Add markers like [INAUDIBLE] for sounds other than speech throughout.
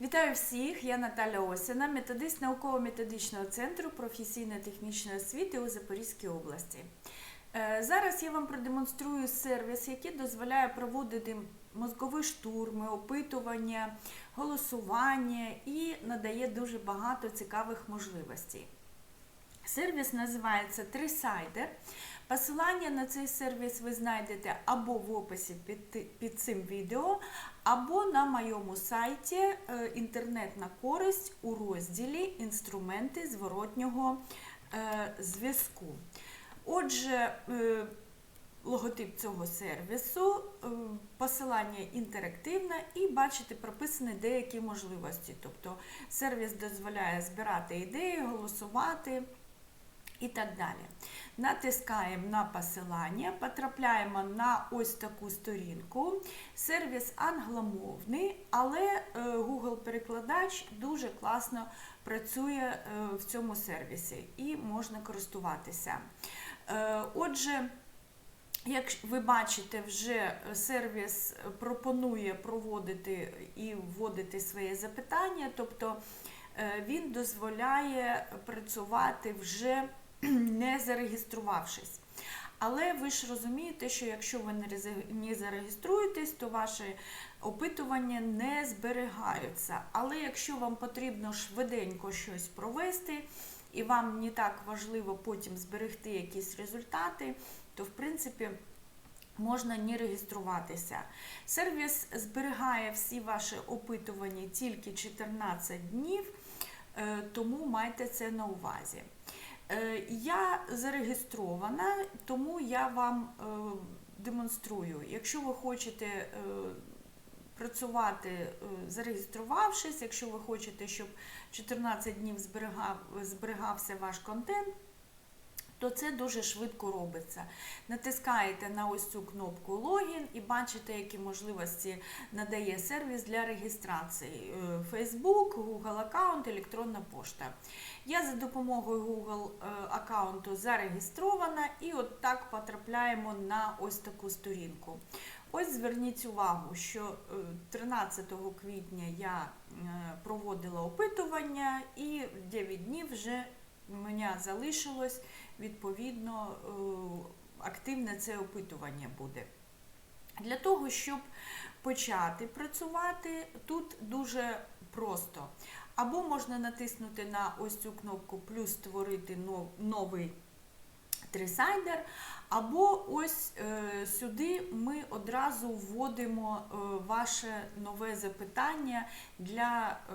Вітаю всіх! Я Наталя Осіна, методист науково-методичного центру професійно-технічної освіти у Запорізькій області. Е, Зараз я вам продемонструю сервіс, який дозволяє проводити мозкові штурми, опитування, голосування і надає дуже багато цікавих можливостей. Сервіс називається Трисайдер. Посилання на цей сервіс ви знайдете або в описі під, під цим відео, або на моєму сайті е, Інтернет на користь у розділі Інструменти зворотнього е, зв'язку. Отже, е, логотип цього сервісу, посилання інтерактивне і бачите, прописані деякі можливості. Тобто сервіс дозволяє збирати ідеї, голосувати і так далі. Натискаємо на посилання, потрапляємо на ось таку сторінку. Сервіс англомовний, але е, Google-перекладач дуже класно працює е, в цьому сервісі і можна користуватися. Е, Отже, як ви бачите, вже сервіс пропонує проводити і вводити своє запитання, тобто він дозволяє працювати вже [CLEARS THROAT] не зареєструвавшись. Але ви ж розумієте, що якщо ви не зареєструєтесь, то ваші опитування не зберігаються. Але якщо вам потрібно швиденько щось провести, і вам не так важливо потім зберегти якісь результати, то в принципі можна не реєструватися. Сервіс зберігає всі ваші опитування тільки 14 днів, е, тому майте це на увазі. Е, Я зареєстрована, тому я вам е, демонструю. Якщо ви хочете е, працювати зареєструвавшись, якщо ви хочете, щоб 14 днів зберігав, зберігався ваш контент, то це дуже швидко робиться. Натискаєте на ось цю кнопку логін і бачите, які можливості надає сервіс для реєстрації: Е, Facebook, Google аккаунт, електронна пошта. Я за допомогою Google е, аккаунту зареєстрована і от так потрапляємо на ось таку сторінку. Ось зверніть увагу, що е, 13 квітня я е, проводила опитування і 9 днів вже мене залишилось, відповідно, е, активне це опитування буде. Для того, щоб почати працювати, тут дуже просто. Або можна натиснути на ось цю кнопку плюс створити новий трисайдер, або ось е, сюди ми одразу вводимо е, ваше нове запитання для е,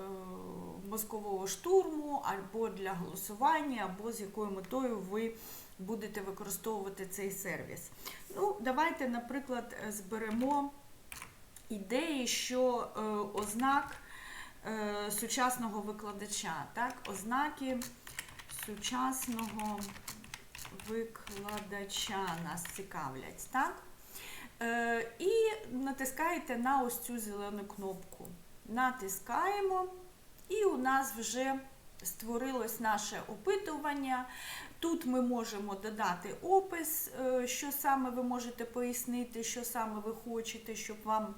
мозкового штурму, або для голосування, або з якою метою ви будете використовувати цей сервіс. Ну, давайте, наприклад, зберемо ідеї, що е, ознак сучасного викладача, так? ознаки сучасного викладача нас цікавлять, так? Е, і натискаєте на ось цю зелену кнопку. Натискаємо, і у нас вже створилось наше опитування. Тут ми можемо додати опис, е, що саме ви можете пояснити, що саме ви хочете, щоб вам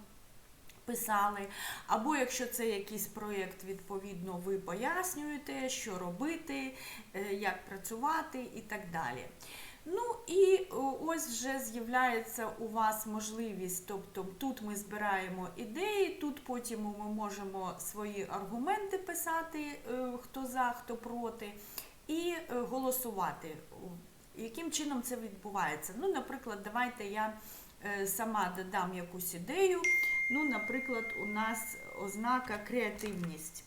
писали. Або якщо це якийсь проєкт, відповідно, ви пояснюєте, що робити, е, як працювати і так далі. Ну і ось вже з'являється у вас можливість, тобто тут ми збираємо ідеї, тут потім ми можемо свої аргументи писати, е, хто за, хто проти, і е, голосувати. Яким чином це відбувається? Ну, наприклад, давайте я сама додам якусь ідею. Ну, наприклад, у нас ознака креативність.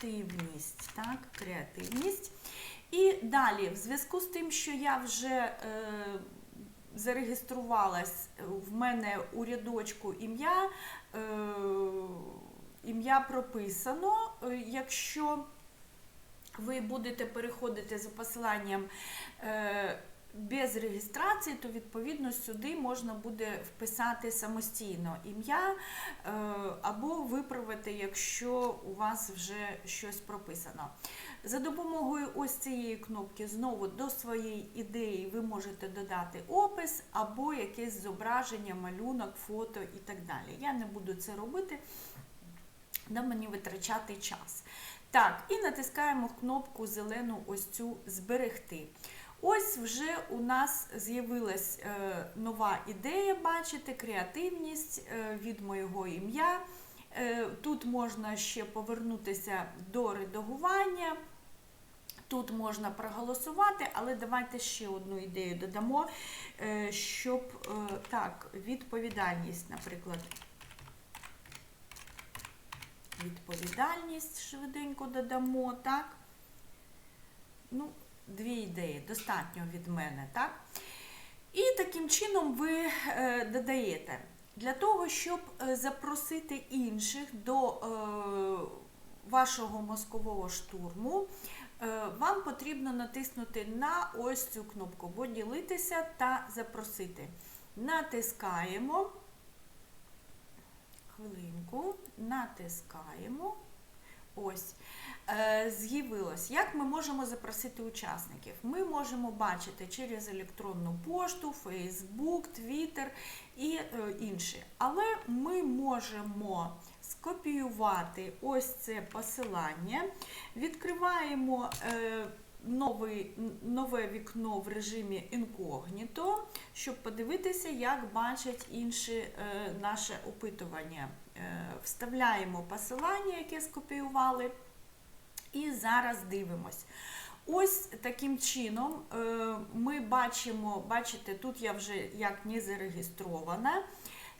Креативність, так, креативність. І далі, в зв'язку з тим, що я вже е, зареєструвалась, в мене у рядочку ім'я, е, ім'я прописано. Е, Якщо ви будете переходити за посиланням е, без реєстрації, то відповідно сюди можна буде вписати самостійно ім'я е, або виправити, якщо у вас вже щось прописано. За допомогою ось цієї кнопки знову до своєї ідеї ви можете додати опис або якесь зображення, малюнок, фото і так далі. Я не буду це робити. де мені витрачати час. Так, і натискаємо кнопку зелену ось цю зберегти. Ось вже у нас з'явилась е, нова ідея, бачите, креативність е, від моєго ім'я. Е, тут можна ще повернутися до редагування. Тут можна проголосувати, але давайте ще одну ідею додамо, щоб так, відповідальність, наприклад. Відповідальність швиденько додамо, так? Ну, дві ідеї, достатньо від мене, так? І таким чином ви е, додаєте. Для того, щоб е, запросити інших до е, вашого мозкового штурму, вам потрібно натиснути на ось цю кнопку поділитися та запросити. Натискаємо. Хвилинку, натискаємо. Ось. Е, З'явилось. Як ми можемо запросити учасників? Ми можемо бачити через електронну пошту, Facebook, Twitter і е, інші. Але ми можемо скопіювати ось це посилання, відкриваємо. е, Новий, нове вікно в режимі інкогніто, щоб подивитися, як бачать інші наше опитування. Вставляємо посилання, яке скопіювали, і зараз дивимось. Ось таким чином е, ми бачимо, бачите, тут я вже як не зареєстрована.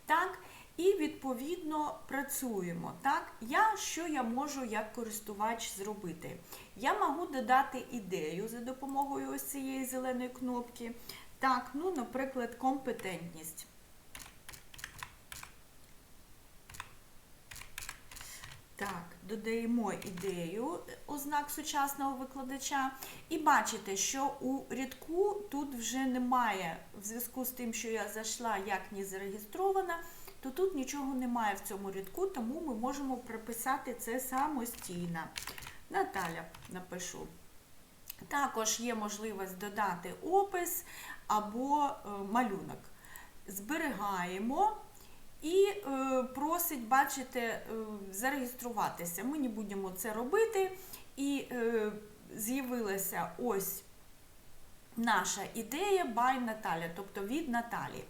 Так, і відповідно працюємо. Так, я що я можу як користувач зробити? Я можу додати ідею за допомогою ось цієї зеленої кнопки. Так, ну, наприклад, компетентність. Так, додаємо ідею ознак сучасного викладача. І бачите, що у рядку тут вже немає, в зв'язку з тим, що я зайшла як не зареєстрована, то тут нічого немає в цьому рядку, тому ми можемо прописати це самостійно. Наталя напишу. Також є можливість додати опис або е, малюнок. Зберігаємо і е, просить, бачите, е, зареєструватися. Ми не будемо це робити. І е, з'явилася ось наша ідея by Наталя, тобто від Наталі.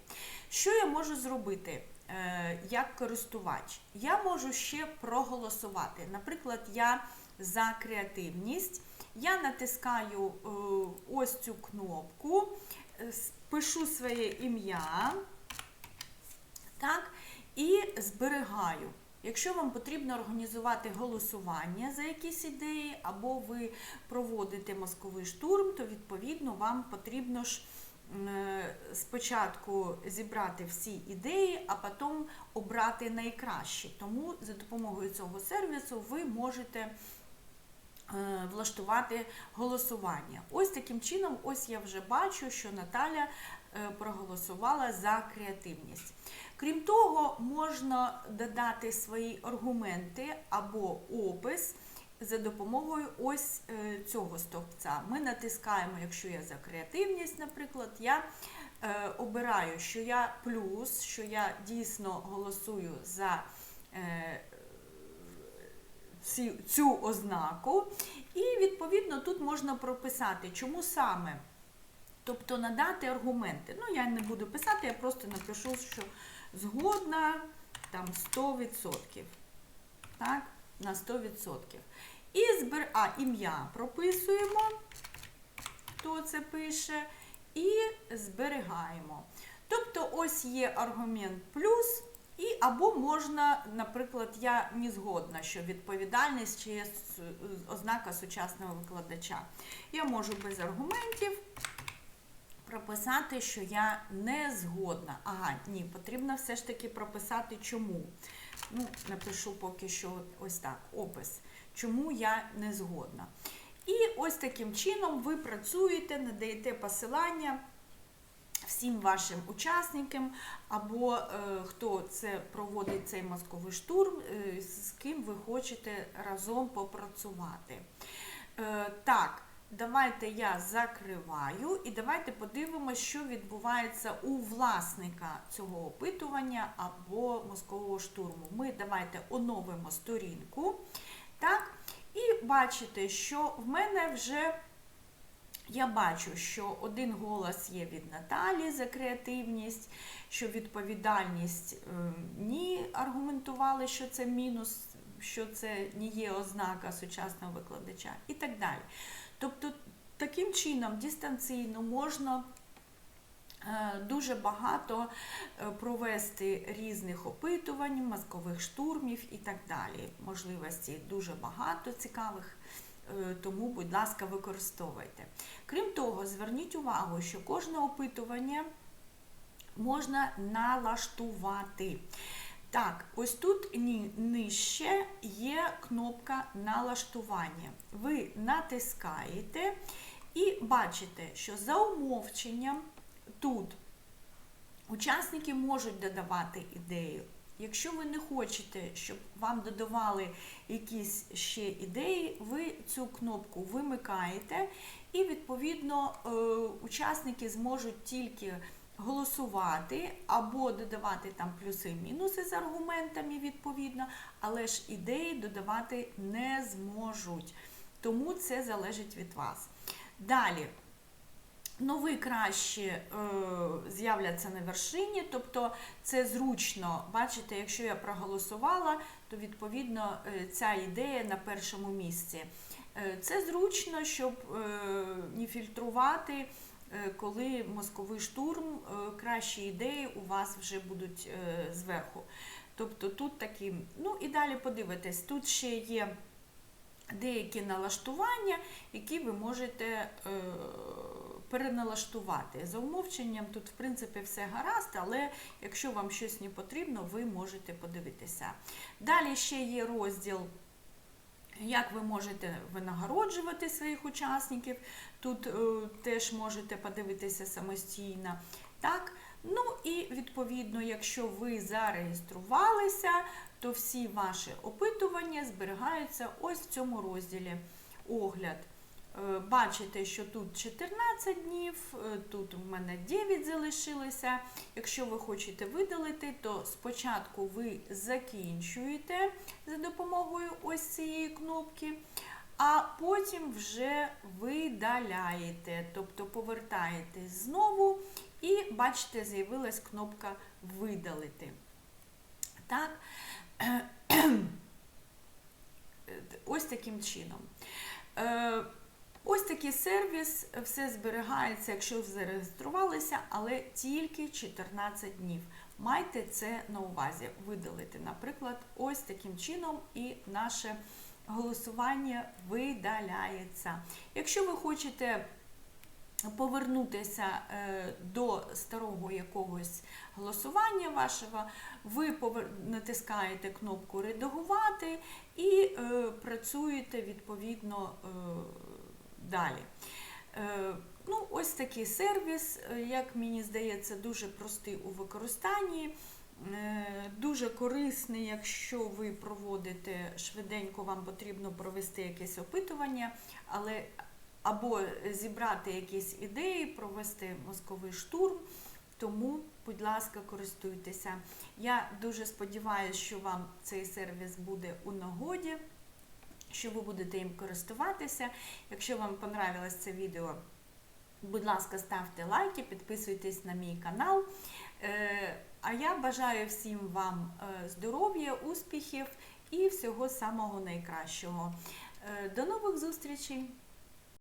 Що я можу зробити? е, Як користувач, я можу ще проголосувати. Наприклад, я за креативність. Я натискаю е, ось цю кнопку, е, пишу своє ім'я, так, і зберігаю. Якщо вам потрібно організувати голосування за якісь ідеї, або ви проводите мозковий штурм, то відповідно вам потрібно ж е, спочатку зібрати всі ідеї, а потім обрати найкращі. Тому за допомогою цього сервісу ви можете е, влаштувати голосування. Ось таким чином, ось я вже бачу, що Наталя е, проголосувала за креативність. Крім того, можна додати свої аргументи або опис за допомогою ось е, цього стовпця. Ми натискаємо, якщо я за креативність, наприклад, я е, обираю, що я плюс, що я дійсно голосую за е, цю ознаку. І відповідно тут можна прописати, чому саме. Тобто надати аргументи. Ну, я не буду писати, я просто напишу, що згодна там 100%. Так, на 100%. І збер... а, ім'я прописуємо, хто це пише, і зберігаємо. Тобто, ось є аргумент плюс, і або можна, наприклад, я не згодна, що відповідальність чи є ознака сучасного викладача. Я можу без аргументів прописати, що я не згодна. Ага, ні, потрібно все ж таки прописати чому. Ну, напишу поки що ось так, опис. Чому я не згодна. І ось таким чином ви працюєте, надаєте посилання всім вашим учасникам, або е, хто це проводить цей мозковий штурм, е, з ким ви хочете разом попрацювати. Е, так, давайте я закриваю і давайте подивимося, що відбувається у власника цього опитування або мозкового штурму. Ми давайте оновимо сторінку. Так, і бачите, що в мене вже я бачу, що один голос є від Наталі за креативність, що відповідальність е, ні, аргументували, що це мінус, що це не є ознака сучасного викладача і так далі. Тобто, таким чином дистанційно можна е, дуже багато е, провести різних опитувань, мозкових штурмів і так далі. Можливостей дуже багато цікавих. е, Тому, будь ласка, використовуйте. Крім того, зверніть увагу, що кожне опитування можна налаштувати. Так, ось тут нижче є кнопка налаштування. Ви натискаєте і бачите, що за умовченням тут учасники можуть додавати ідею. Якщо ви не хочете, щоб вам додавали якісь ще ідеї, ви цю кнопку вимикаєте, і відповідно е, учасники зможуть тільки голосувати або додавати там плюси-мінуси з аргументами відповідно, але ж ідеї додавати не зможуть. Тому це залежить від вас. Далі. Нові краще е, з'являться на вершині, тобто це зручно. Бачите, якщо я проголосувала, то відповідно е, ця ідея на першому місці. Е, це зручно, щоб е, не фільтрувати, коли мозковий штурм, е, кращі ідеї у вас вже будуть е, зверху. Тобто тут такі, ну і далі подивитесь, тут ще є деякі налаштування, які ви можете е, переналаштувати. За умовченням тут, в принципі, все гаразд, але якщо вам щось не потрібно, ви можете подивитися. Далі ще є розділ. Як ви можете винагороджувати своїх учасників, тут е, теж можете подивитися самостійно. Так? Ну і відповідно, якщо ви зареєструвалися, то всі ваші опитування зберігаються ось в цьому розділі огляд. Е, Бачите, що тут 14 днів, е, тут у мене 9 залишилося. Якщо ви хочете видалити, то спочатку ви закінчуєте за допомогою ось цієї кнопки, а потім вже видаляєте, тобто повертаєтесь знову і бачите, з'явилась кнопка Видалити. Так, ось таким чином. Ось такий сервіс, все зберігається, якщо зареєструвалися, але тільки 14 днів. Майте це на увазі. Видалити, наприклад, ось таким чином і наше голосування видаляється. Якщо ви хочете повернутися е, до старого якогось голосування вашого, ви натискаєте кнопку Редагувати і е, працюєте відповідно е, далі. Е, Ну, ось такий сервіс, е, як мені здається, дуже простий у використанні. Е, Дуже корисний, якщо ви проводите швиденько, вам потрібно провести якесь опитування, але або зібрати якісь ідеї, провести мозковий штурм. Тому, будь ласка, користуйтеся. Я дуже сподіваюся, що вам цей сервіс буде у нагоді, що ви будете їм користуватися. Якщо вам понравилось це відео, будь ласка, ставте лайки, підписуйтесь на мій канал. Е, А я бажаю всім вам е, здоров'я, успіхів і всього самого найкращого. Е, До нових зустрічей!